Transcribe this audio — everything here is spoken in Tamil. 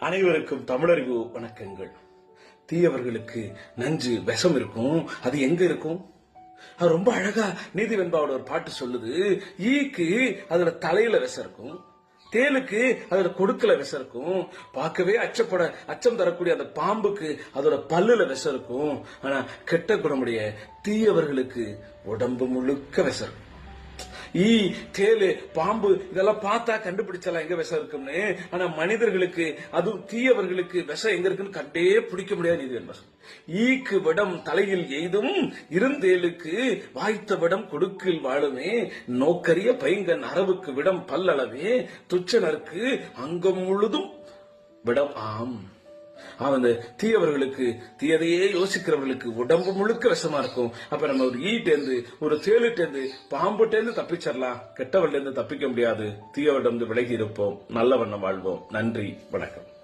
அனைவருக்கும் தமிழறிவு வணக்கங்கள். தீயவர்களுக்கு நஞ்சு விஷம் இருக்கும். அது எங்க இருக்கும்? அது ரொம்ப அழகா நீதி வெண்பாவோட ஒரு பாட்டு சொல்லுது. ஈக்கு அதோட தலையில விஷம் இருக்கும். தேலுக்கு அதோட கொடுக்கல விஷம் இருக்கும். பார்க்கவே அச்சப்பட அச்சம் தரக்கூடிய அந்த பாம்புக்கு அதோட பல்லுல விஷம் இருக்கும். ஆனா கெட்ட குணமுடைய தீயவர்களுக்கு உடம்பு முழுக்க விஷம் இருக்கும். ஈ தேலு பாம்பு இதெல்லாம் பார்த்தா கண்டுபிடிச்சலாம் எங்க விஷம் இருக்கும்னு. ஆனா மனிதர்களுக்கு அதுவும் தீயவர்களுக்கு விஷம் எங்க இருக்குன்னு கண்டே பிடிக்க முடியாது நீதி என்பர். ஈக்கு விடம் தலையில் எய்தும் இருந்தேலுக்கு வாய்த்த விடம் கொடுக்கில் வாழுமே. நோக்கரிய பைங்கன் அரவுக்கு விடம் பல்லளவே. துச்சனருக்கு அங்கம் முழுதும் விடம் ஆம். அந்த தீயவர்களுக்கு தீயதையே யோசிக்கிறவர்களுக்கு உடம்பு முழுக்க விஷமா இருக்கும். அப்ப நம்ம ஒரு ஈட்டேந்து ஒரு தேலுட்டேந்து பாம்புட்டேந்து தப்பிச்சிடலாம் கெட்டவள்ல இருந்து தப்பிக்க முடியாது. தீயவரிடம் விலகி இருப்போம். நல்ல வண்ணம் வாழ்வோம். நன்றி. வணக்கம்.